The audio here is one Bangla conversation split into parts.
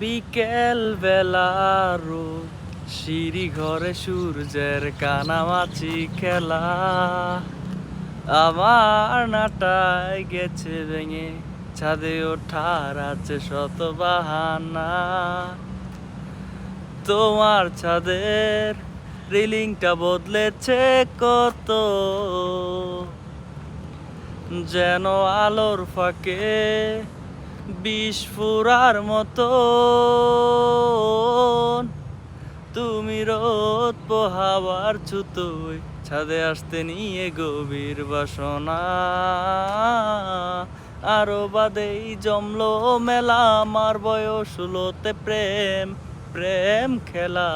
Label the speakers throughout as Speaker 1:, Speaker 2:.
Speaker 1: বিকেল বেলার সিঁড়ি ঘরে সূর্যের কানামাছি খেলা। আমার নাটায় গেছে ভেঙে, ছাদে ওঠার আছে শত বাহানা। তোমার ছাদের রিলিংটা বদলেছে কত? যেন আলোর ফাঁকে বিষ ফুরার মতো। তুমি রোদ পোহাবার ছুতোই ছাদে আসতে নিয়ে গভীর বাসনা। আরও বাদেই জমলো মেলা আমার বয়স হলোতে প্রেম প্রেম খেলা।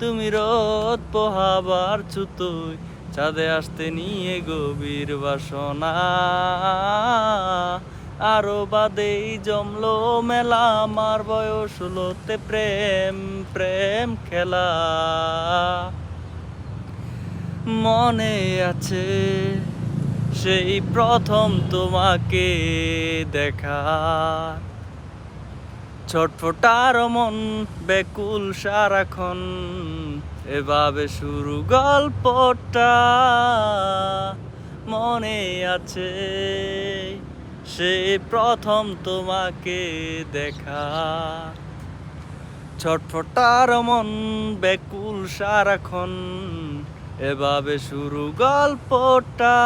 Speaker 1: তুমি রোদ পোহাবার ছুতোই ছাদে আসতে নিয়ে গভীর বাসনা। আরও বাদেই জমলো মেলা আমার বয়স হলোতে প্রেম প্রেম খেলা। মনে আছে সেই প্রথম তোমাকে দেখা। ছটফটার মন বেকুল সারাক্ষণ, এভাবে শুরু গল্পটা। মনে আছে সে প্রথম তোমাকে দেখা। ছটফটার মন বেকুল সারাক্ষণ, এভাবে শুরু গল্পটা।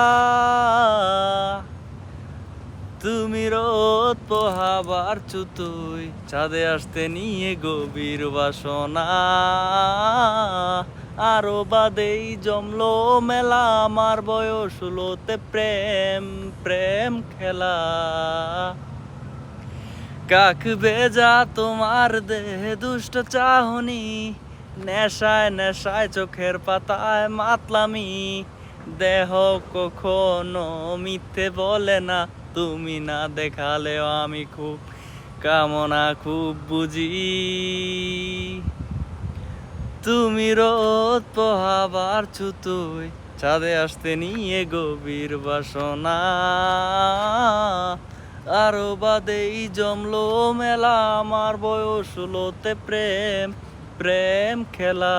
Speaker 1: তুমি রোদ পোহাবার চুতুই চাঁদে আসতে নিয়ে গভীর বাসনা। আরও বাদেই জমলো মেলা, আমার বয়স হলোতে প্রেম। প্রেম খেলা। কাক বেজা তোমার দেহে দুষ্ট চাহনি, নেশায় নেশায় চোখের পাতায় মাতলামি। দেহ কখনো মিথ্যে বলে না, তুমি না দেখালেও আমি খুব কামনা, খুব বুঝি। তুমি রোদ পোহাবার ছুতুই চাঁদে আসতে নিয়ে গভীর বাসনা। আরও বাদেই জমলো মেলা, আমার বয়স হলোতে প্রেম প্রেম খেলা।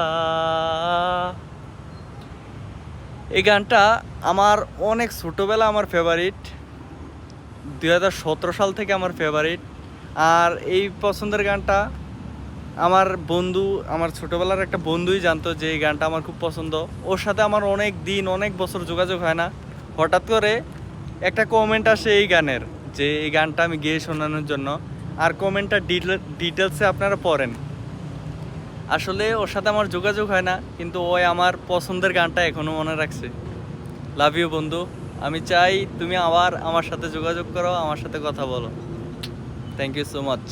Speaker 1: এই গানটা আমার অনেক ছোটোবেলা আমার ফেভারিট দুই হাজার সতেরো সাল থেকে আমার ফেভারিট আর এই পছন্দের গানটা আমার বন্ধু, আমার ছোটোবেলার একটা বন্ধুই জানতো যে এই গানটা আমার খুব পছন্দ। ওর সাথে আমার অনেক দিন, অনেক বছর যোগাযোগ হয় না। হঠাৎ করে একটা কমেন্ট আসে এই গানের, যে এই গানটা আমি গেয়ে শোনানোর জন্য। আর কমেন্টটা ডিটেলসে আপনারা পড়েন। আসলে ওর সাথে আমার যোগাযোগ হয় না, কিন্তু ওই আমার পছন্দের গানটা এখনও মনে রাখছে। লাভ ইউ বন্ধু। আমি চাই তুমি আবার আমার সাথে যোগাযোগ করো, আমার সাথে কথা বলো। Thank you so much